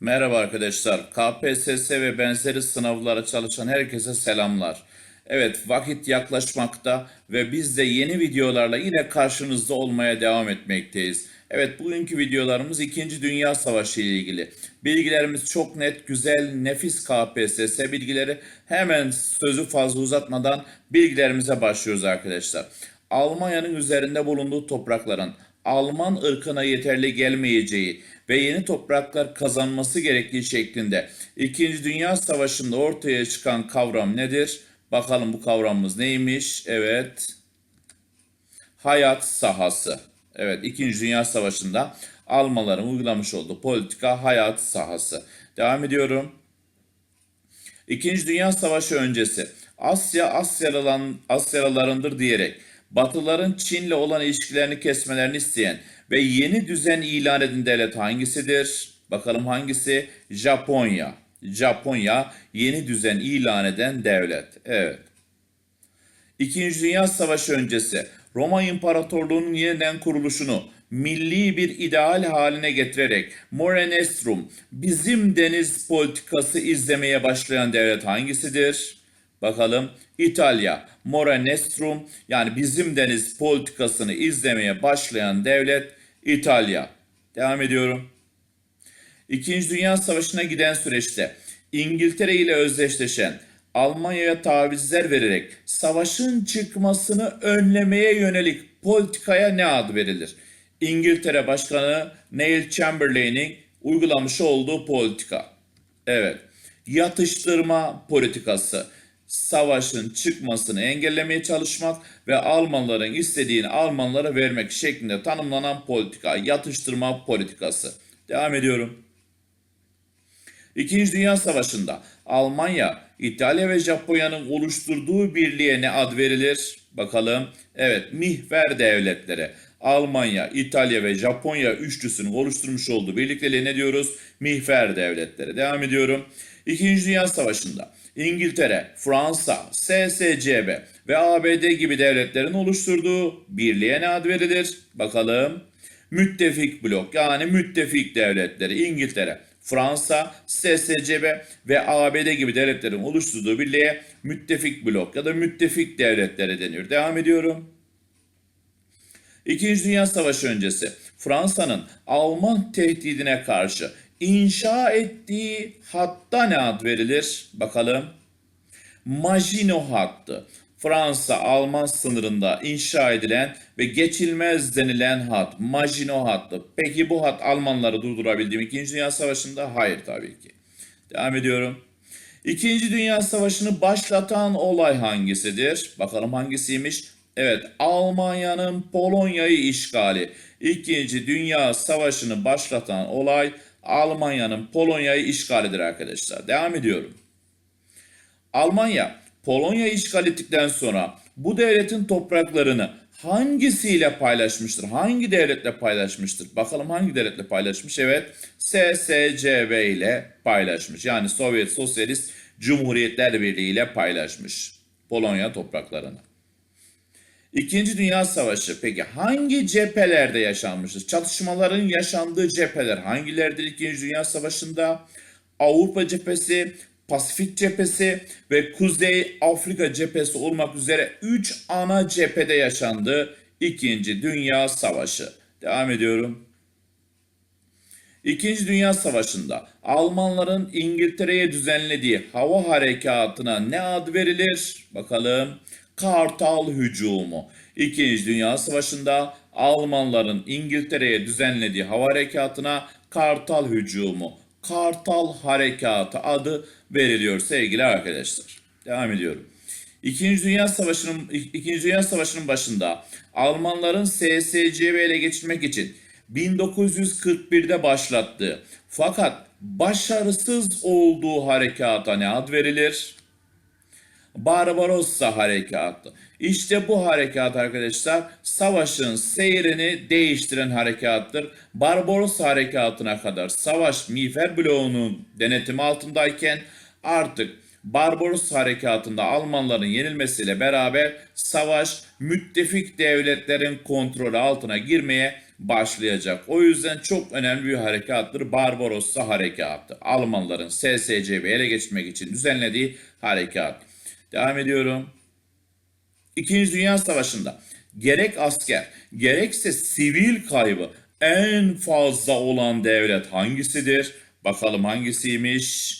Merhaba arkadaşlar. KPSS ve benzeri sınavlara çalışan herkese selamlar. Evet, vakit yaklaşmakta ve biz de yeni videolarla yine karşınızda olmaya devam etmekteyiz. Evet, bugünkü videolarımız 2. Dünya Savaşı ile ilgili. Bilgilerimiz çok net, güzel, nefis KPSS bilgileri. Hemen sözü fazla uzatmadan bilgilerimize başlıyoruz arkadaşlar. Almanya'nın üzerinde bulunduğu toprakların Alman ırkına yeterli gelmeyeceği ve yeni topraklar kazanması gerektiği şeklinde İkinci Dünya Savaşı'nda ortaya çıkan kavram nedir? Bakalım bu kavramımız neymiş? Evet. Hayat sahası. Evet, İkinci Dünya Savaşı'nda Almanların uygulamış olduğu politika hayat sahası. Devam ediyorum. İkinci Dünya Savaşı öncesi Asya Asyalılan, Asyalılarındır diyerek Batılıların Çin'le olan ilişkilerini kesmelerini isteyen ve yeni düzen ilan eden devlet hangisidir? Bakalım hangisi? Japonya. Japonya yeni düzen ilan eden devlet. Evet. İkinci Dünya Savaşı öncesi Roma İmparatorluğu'nun yeniden kuruluşunu milli bir ideal haline getirerek Mare Nostrum, bizim deniz politikası izlemeye başlayan devlet hangisidir? Bakalım İtalya, Mare Nostrum yani bizim deniz politikasını izlemeye başlayan devlet İtalya. Devam ediyorum. İkinci Dünya Savaşı'na giden süreçte İngiltere ile özdeşleşen Almanya'ya tavizler vererek savaşın çıkmasını önlemeye yönelik politikaya ne ad verilir? İngiltere Başkanı Neil Chamberlain'in uygulamış olduğu politika. Evet. Yatıştırma politikası. Savaşın çıkmasını engellemeye çalışmak ve Almanların istediğini Almanlara vermek şeklinde tanımlanan politika. Yatıştırma politikası. Devam ediyorum. İkinci Dünya Savaşı'nda Almanya, İtalya ve Japonya'nın oluşturduğu birliğe ne ad verilir? Bakalım. Evet, mihver devletleri. Almanya, İtalya ve Japonya üçlüsünün oluşturmuş olduğu birlikteliğe ne diyoruz? Mihver devletleri. Devam ediyorum. İkinci Dünya Savaşı'nda İngiltere, Fransa, SSCB ve ABD gibi devletlerin oluşturduğu birliğe ne ad verilir? Bakalım. Müttefik blok yani müttefik devletleri İngiltere, Fransa, SSCB ve ABD gibi devletlerin oluşturduğu birliğe müttefik blok ya da müttefik devletleri deniyor. Devam ediyorum. İkinci Dünya Savaşı öncesi Fransa'nın Alman tehdidine karşı inşa ettiği hatta ne ad verilir? Bakalım. Maginot hattı. Fransa-Alman sınırında inşa edilen ve geçilmez denilen hat Maginot hattı. Peki bu hat Almanları durdurabildi mi? İkinci Dünya Savaşı'nda? Hayır tabii ki. Devam ediyorum. İkinci Dünya Savaşı'nı başlatan olay hangisidir? Bakalım hangisiymiş? Evet, Almanya'nın Polonya'yı işgali. İkinci Dünya Savaşı'nı başlatan olay Almanya'nın Polonya'yı işgalidir arkadaşlar. Devam ediyorum. Almanya Polonya işgal ettikten sonra bu devletin topraklarını hangisiyle paylaşmıştır? Hangi devletle paylaşmıştır? Bakalım hangi devletle paylaşmış? Evet, SSCB ile paylaşmış. Yani Sovyet Sosyalist Cumhuriyetler Birliği ile paylaşmış Polonya topraklarını. İkinci Dünya Savaşı peki hangi cephelerde yaşanmıştır? Çatışmaların yaşandığı cepheler hangileridir İkinci Dünya Savaşı'nda? Avrupa cephesi, Pasifik cephesi ve Kuzey Afrika cephesi olmak üzere 3 ana cephede yaşandı İkinci Dünya Savaşı. Devam ediyorum. İkinci Dünya Savaşı'nda Almanların İngiltere'ye düzenlediği hava harekatına ne ad verilir? Bakalım. Kartal hücumu. İkinci Dünya Savaşı'nda Almanların İngiltere'ye düzenlediği hava harekatına Kartal hücumu, Kartal harekatı adı veriliyor sevgili arkadaşlar. Devam ediyorum. İkinci Dünya Savaşı'nın İkinci Dünya Savaşı'nın başında Almanların SSCB ele geçirmek için 1941'de başlattığı fakat başarısız olduğu harekata ne ad verilir? Barbarossa Harekatı. İşte bu harekat arkadaşlar savaşın seyrini değiştiren harekattır. Barbarossa Harekatı'na kadar savaş miğfer bloğunun denetimi altındayken artık Barbarossa Harekatı'nda Almanların yenilmesiyle beraber savaş müttefik devletlerin kontrolü altına girmeye başlayacak. O yüzden çok önemli bir harekattır Barbarossa Harekatı. Almanların SSCB'yi ele geçirmek için düzenlediği harekat. Devam ediyorum. İkinci Dünya Savaşı'nda gerek asker gerekse sivil kaybı en fazla olan devlet hangisidir? Bakalım hangisiymiş?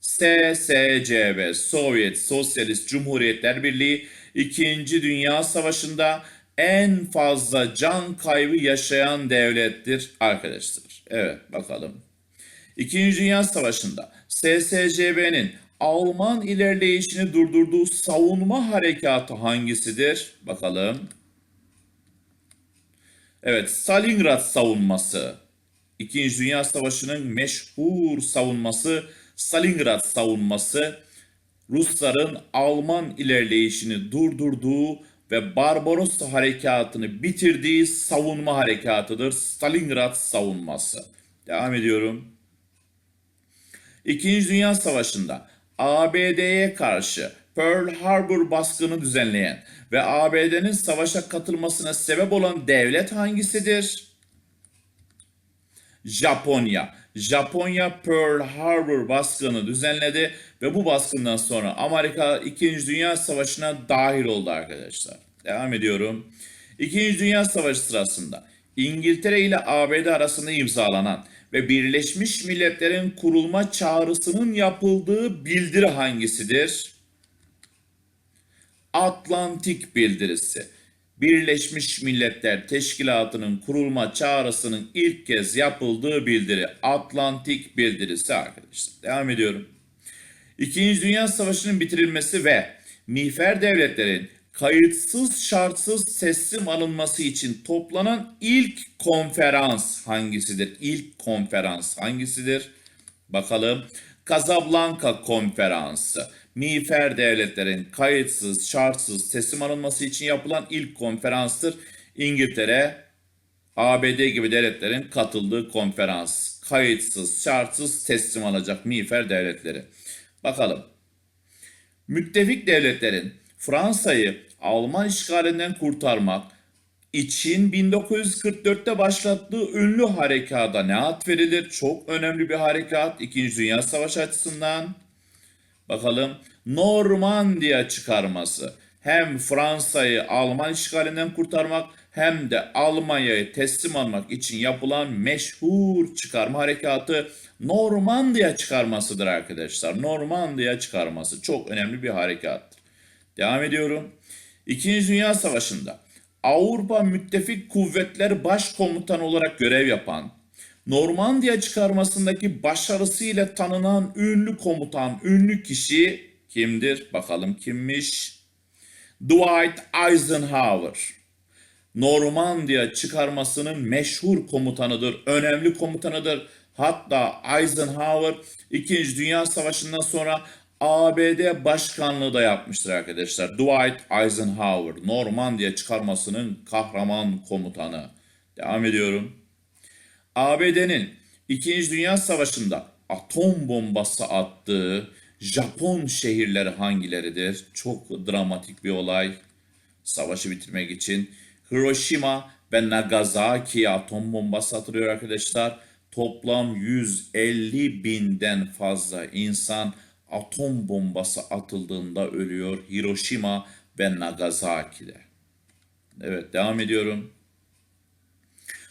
SSCB, Sovyet Sosyalist Cumhuriyetler Birliği 2. Dünya Savaşı'nda en fazla can kaybı yaşayan devlettir arkadaşlar. Evet bakalım. İkinci Dünya Savaşı'nda SSCB'nin Alman ilerleyişini durdurduğu savunma harekatı hangisidir? Bakalım. Evet, Stalingrad savunması. İkinci Dünya Savaşı'nın meşhur savunması Stalingrad savunması Rusların Alman ilerleyişini durdurduğu ve Barbarossa harekatını bitirdiği savunma harekatıdır. Stalingrad savunması. Devam ediyorum. İkinci Dünya Savaşı'nda ABD'ye karşı Pearl Harbor baskını düzenleyen ve ABD'nin savaşa katılmasına sebep olan devlet hangisidir? Japonya. Japonya Pearl Harbor baskını düzenledi ve bu baskından sonra Amerika 2. Dünya Savaşı'na dahil oldu arkadaşlar. Devam ediyorum. 2. Dünya Savaşı sırasında İngiltere ile ABD arasında imzalanan ve Birleşmiş Milletler'in kurulma çağrısının yapıldığı bildiri hangisidir? Atlantik Bildirisi. Birleşmiş Milletler Teşkilatı'nın kurulma çağrısının ilk kez yapıldığı bildiri Atlantik Bildirisi arkadaşlar. Devam ediyorum. İkinci Dünya Savaşı'nın bitirilmesi ve miğfer devletlerin kayıtsız şartsız teslim alınması için toplanan ilk konferans hangisidir? İlk konferans hangisidir? Bakalım. Casablanca Konferansı. Miğfer devletlerin kayıtsız, şartsız teslim alınması için yapılan ilk konferanstır. İngiltere, ABD gibi devletlerin katıldığı konferans. Kayıtsız, şartsız teslim alacak miğfer devletleri. Bakalım. Müttefik devletlerin Fransa'yı Alman işgalinden kurtarmak için 1944'te başlattığı ünlü harekata ne ad verilir? Çok önemli bir harekat. İkinci Dünya Savaşı açısından. Bakalım Normandiya çıkarması. Hem Fransa'yı Alman işgalinden kurtarmak hem de Almanya'yı teslim almak için yapılan meşhur çıkarma harekatı Normandiya çıkarmasıdır arkadaşlar. Normandiya çıkarması çok önemli bir harekattır. Devam ediyorum. İkinci Dünya Savaşı'nda Avrupa Müttefik Kuvvetler Başkomutanı olarak görev yapan, Normandiya çıkarmasındaki başarısıyla tanınan ünlü komutan, ünlü kişi kimdir? Bakalım kimmiş? Dwight Eisenhower. Normandiya çıkarmasının meşhur komutanıdır, önemli komutanıdır. Hatta Eisenhower 2. Dünya Savaşı'ndan sonra ABD başkanlığı da yapmıştır arkadaşlar. Dwight Eisenhower, Normandiya çıkarmasının kahraman komutanı. Devam ediyorum. ABD'nin 2. Dünya Savaşı'nda atom bombası attığı Japon şehirleri hangileridir? Çok dramatik bir olay. Savaşı bitirmek için Hiroşima ve Nagasaki'ye atom bombası atılıyor arkadaşlar. Toplam 150 binden fazla insan atom bombası atıldığında ölüyor Hiroşima ve Nagasaki'de. Evet devam ediyorum.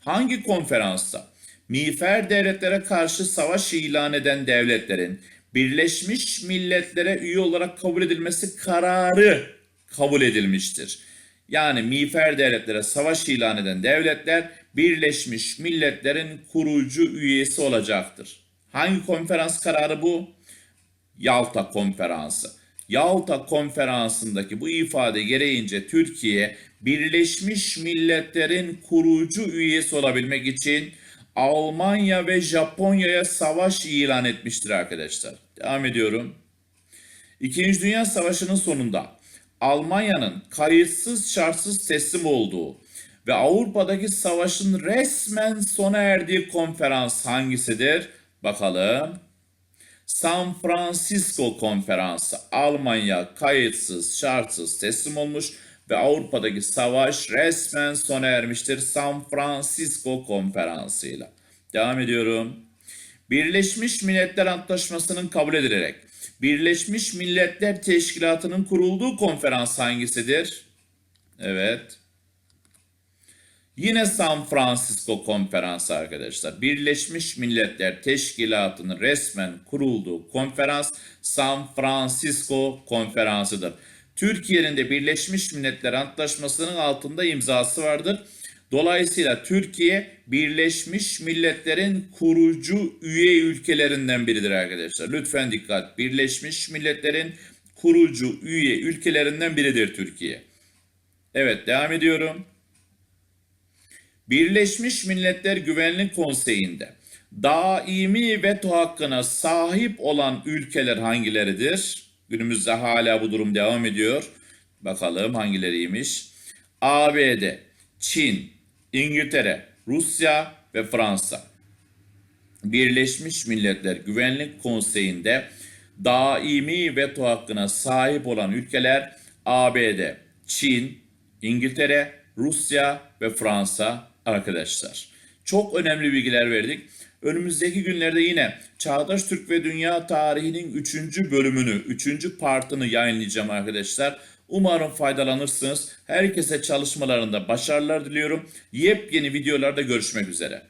Hangi konferansta miğfer devletlere karşı savaş ilan eden devletlerin Birleşmiş Milletler'e üye olarak kabul edilmesi kararı kabul edilmiştir. Yani miğfer devletlere savaş ilan eden devletler Birleşmiş Milletler'in kurucu üyesi olacaktır. Hangi konferans kararı bu? Yalta Konferansı. Yalta Konferansı'ndaki bu ifade gereğince Türkiye Birleşmiş Milletler'in kurucu üyesi olabilmek için Almanya ve Japonya'ya savaş ilan etmiştir arkadaşlar. Devam ediyorum. İkinci Dünya Savaşı'nın sonunda Almanya'nın kayıtsız şartsız teslim olduğu ve Avrupa'daki savaşın resmen sona erdiği konferans hangisidir? Bakalım. San Francisco Konferansı Almanya kayıtsız şartsız teslim olmuş ve Avrupa'daki savaş resmen sona ermiştir San Francisco konferansıyla. Devam ediyorum. Birleşmiş Milletler Antlaşması'nın kabul edilerek Birleşmiş Milletler Teşkilatı'nın kurulduğu konferans hangisidir? Evet. Yine San Francisco konferansı arkadaşlar. Birleşmiş Milletler Teşkilatı'nın resmen kurulduğu konferans San Francisco konferansıdır. Türkiye'nin de Birleşmiş Milletler Antlaşması'nın altında imzası vardır. Dolayısıyla Türkiye Birleşmiş Milletler'in kurucu üye ülkelerinden biridir arkadaşlar. Lütfen dikkat. Birleşmiş Milletler'in kurucu üye ülkelerinden biridir Türkiye. Evet devam ediyorum. Birleşmiş Milletler Güvenlik Konseyi'nde daimi veto hakkına sahip olan ülkeler hangileridir? Günümüzde hala bu durum devam ediyor. Bakalım hangileriymiş? ABD, Çin, İngiltere, Rusya ve Fransa. Birleşmiş Milletler Güvenlik Konseyi'nde daimi veto hakkına sahip olan ülkeler ABD, Çin, İngiltere, Rusya ve Fransa arkadaşlar. Çok önemli bilgiler verdik. Önümüzdeki günlerde yine Çağdaş Türk ve Dünya tarihinin 3. bölümünü, 3. partını yayınlayacağım arkadaşlar. Umarım faydalanırsınız. Herkese çalışmalarında başarılar diliyorum. Yepyeni videolarda görüşmek üzere.